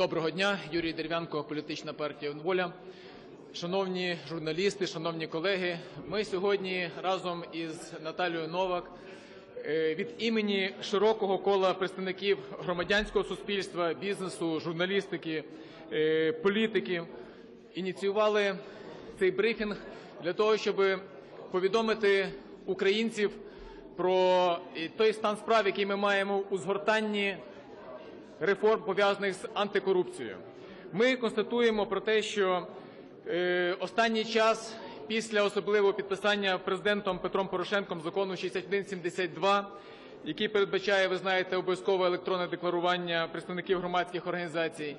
Доброго дня, Юрій Дерев'янко, політична партія «Воля». Шановні журналісти, шановні колеги, ми сьогодні разом із Наталією Новак е, від імені широкого кола представників громадянського суспільства, бізнесу, журналістики, е, політики ініціювали цей брифінг для того, щоб повідомити українців про той стан справ, який ми маємо у згортанні реформ, пов'язаних з антикорупцією. Ми констатуємо про те, що е, останній час, після особливого підписання президентом Петром Порошенком закону 6172, який передбачає, ви знаєте, обов'язкове електронне декларування представників громадських організацій,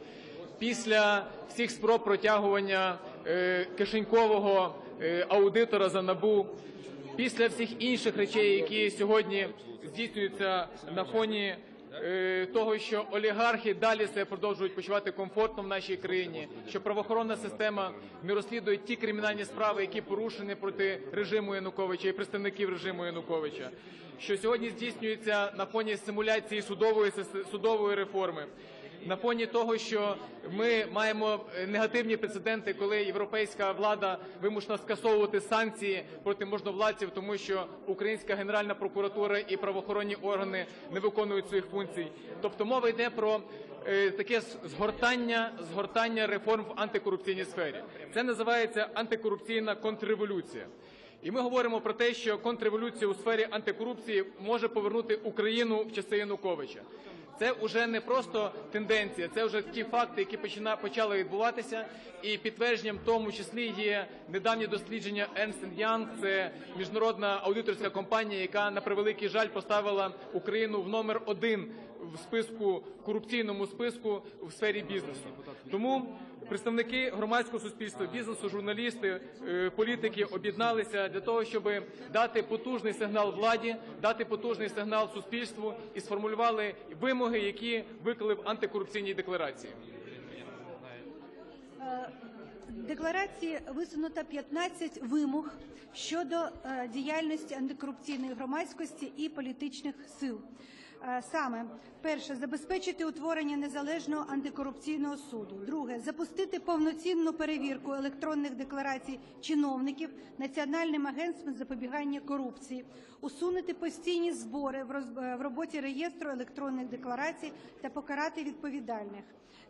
після всіх спроб протягування е, кишенькового е, аудитора за набу, після всіх інших речей, які сьогодні здійснюються на фоні того, що олігархи далі себе продовжують почувати комфортно в нашій країні, що правоохоронна система не розслідує ті кримінальні справи, які порушені проти режиму Януковича і представників режиму Януковича, що сьогодні здійснюється на фоні симуляції судової судової реформи. На фоні того, що ми маємо е, негативні прецеденти, коли європейська влада вимушена скасовувати санкції проти можновладців, тому що українська генеральна прокуратура і правоохоронні органи не виконують своїх функцій. Тобто мова йде про е, таке згортання, згортання реформ в антикорупційній сфері. Це називається антикорупційна контрреволюція. І ми говоримо про те, що контрреволюція у сфері антикорупції може повернути Україну в часи Януковича. Це вже не просто тенденція, це вже ті факти, які почали відбуватися. І підтвердженням тому числі є недавнє дослідження Ernst Young, це міжнародна аудиторська компанія, яка на превеликий жаль поставила Україну в номер один в списку корупційному списку в сфері бізнесу. Тому представники громадського суспільства, бізнесу, журналісти, е, політики об'єдналися для того, щоб дати потужний сигнал владі, дати потужний сигнал суспільству і сформулювали вимоги, які виклали в антикорупційній декларації. В декларації висунуто 15 вимог щодо е, діяльності антикорупційної громадськості і політичних сил. Е, Саме перше забезпечити утворення незалежного антикорупційного суду. Друге запустити повноцінну перевірку електронних декларацій чиновників Національним агентством запобігання корупції, усунути постійні збори е, в роботі реєстру електронних декларацій та покарати відповідальних.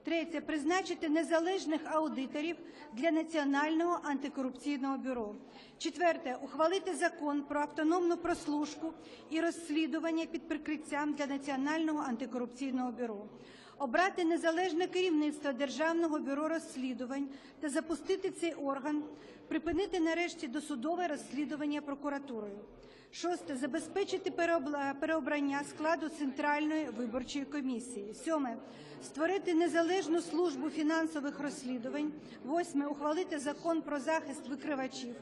Третє призначити незалежних аудиторів для Національного антикорупційного бюро. Четверте ухвалити закон про автономну прослушку і розслідування під прикриттям для Національного антикорупційного бюро. Обрати незалежне керівництво Державного бюро розслідувань та запустити цей орган, припинити нарешті досудове розслідування прокуратурою. Шосте забезпечити переобрання складу центральної виборчої комісії. Сьоме створити незалежну службу фінансових розслідувань. Восьме ухвалити закон про захист викривачів.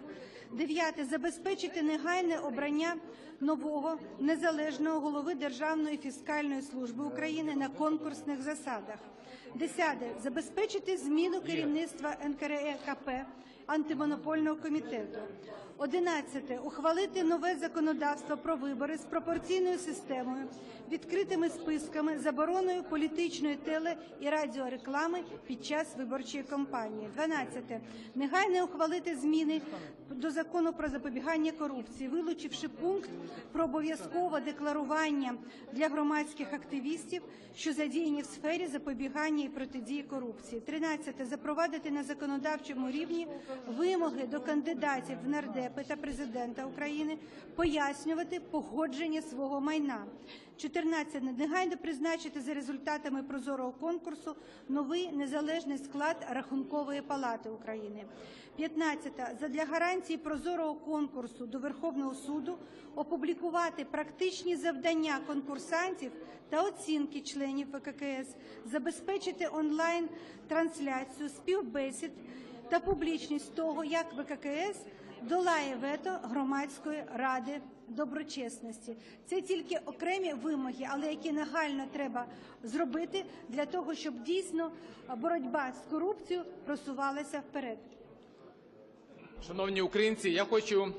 Дев'яте забезпечити негайне обрання нового незалежного голови Державної фіскальної служби України на конкурсних засадах. Десяте забезпечити зміну керівництва НКРЕКП антимонопольного комітету. Одинадцяте ухвалити нове законодавство про вибори з пропорційною системою, відкритими списками, забороною політичної теле і радіореклами під час виборчої кампанії. Дванадцяте негайно ухвалити зміни до закону про запобігання корупції, вилучивши пункт про обов'язкове декларування для громадських активістів, що задіяні в сфері запобігання і протидії корупції. Тринадцяте запровадити на законодавчому рівні вимоги до кандидатів в нардепи та президента України пояснювати погодження свого майна. 14. Негайно призначити за результатами прозорого конкурсу новий незалежний склад Рахункової палати України. 15. Задля гарантії прозорого конкурсу до Верховного суду опублікувати практичні завдання конкурсантів та оцінки членів ВККС, забезпечити онлайн трансляцію співбесід та публічність того, як ВККС долає вето громадської ради доброчесності. Це тільки окремі вимоги, але які нагально треба зробити для того, щоб дійсно боротьба з корупцією просувалася вперед. Шановні українці, я хочу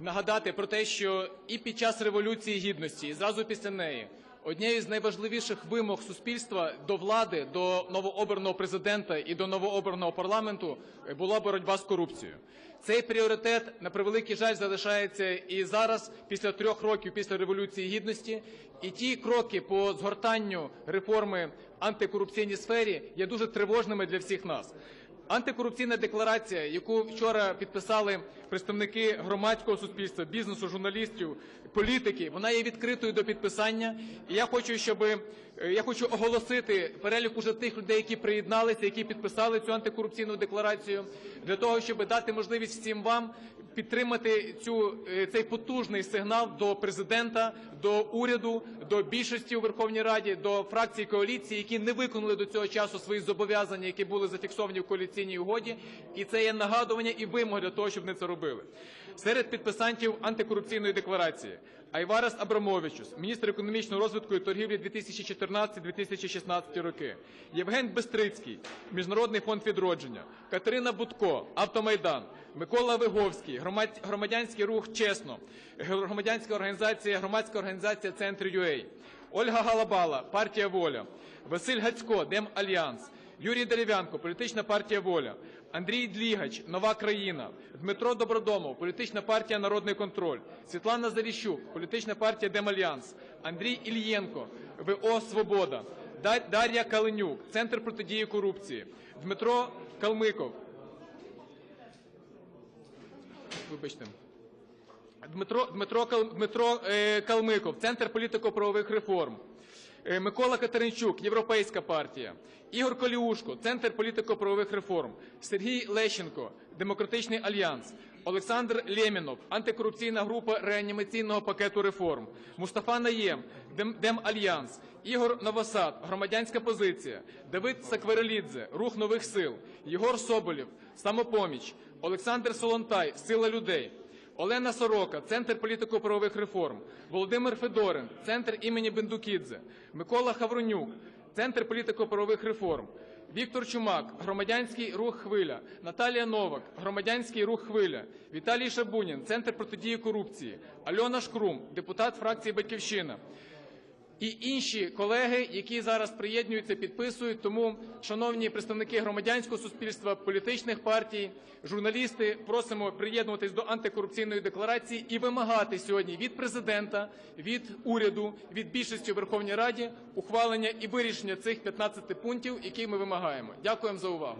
нагадати про те, що і під час революції гідності, і зразу після неї однією з найважливіших вимог суспільства до влади, до новообраного президента і до новообраного парламенту була боротьба з корупцією. Цей пріоритет, на превеликий жаль, залишається і зараз, після трьох років після Революції Гідності. І ті кроки по згортанню реформи в антикорупційній сфері є дуже тривожними для всіх нас. Антикорупційна декларація, яку вчора підписали представники громадського суспільства, бізнесу, журналістів, політики, вона є відкритою до підписання. І я хочу, щоб я хочу оголосити перелік уже тих людей, які приєдналися, які підписали цю антикорупційну декларацію, для того, щоб дати можливість всім вам підтримати цю е, цей потужний сигнал до президента, до уряду, до більшості у Верховній Раді, до фракцій коаліції, які не виконали до цього часу свої зобов'язання, які були зафіксовані в коаліційній угоді. І це є нагадування і вимога для того, щоб вони це робили. Серед підписантів антикорупційної декларації Айварас Абрамовичус, міністр економічного розвитку і торгівлі 2014-2016 роки, Євген Бестрицький, Міжнародний фонд відродження, Катерина Будко, Автомайдан, Микола Виговський, громадянський рух Чесно, громадянська організація, громадська організація Центр ЮЕЙ, Ольга Галабала, партія Воля, Василь Гацько, Дем Альянс, Юрій Дерев'янко, політична партія Воля, Андрій Длігач, Нова країна, Дмитро Добродомов, політична партія Народний контроль, Світлана Заліщук, політична партія Демальянс, Андрій Ільєнко, ВО Свобода, Дар'я Каленюк, Центр протидії корупції, Дмитро Калмиков. Вибачте. Дмитро, Дмитро, Кал- Дмитро е, Калмиков, Центр політико-правових реформ. Е, Микола Катеринчук, Європейська партія. Ігор Коліушко, Центр політико-правових реформ. Сергій Лещенко, Демократичний альянс. Олександр Лємінов, антикорупційна група реанімаційного пакету реформ. Мустафа Наєм, Демальянс. Ігор Новосад, громадянська позиція. Давид Сакварелідзе, Рух нових сил. Єгор Соболєв, Самопоміч. Олександр Солонтай, Сила людей. Олена Сорока, Центр політико-правових реформ, Володимир Федорин, Центр імені Бендукідзе, Микола Хавронюк, Центр політико-правових реформ, Віктор Чумак, Громадянський рух Хвиля, Наталія Новак, Громадянський рух Хвиля, Віталій Шабунін, Центр протидії корупції, Альона Шкрум, депутат фракції Батьківщина. І інші колеги, які зараз приєднуються, підписують. Тому, шановні представники громадянського суспільства, політичних партій, журналісти, просимо приєднуватись до антикорупційної декларації і вимагати сьогодні від президента, від уряду, від більшості у Верховній Раді ухвалення і вирішення цих 15 пунктів, які ми вимагаємо. Дякуємо за увагу.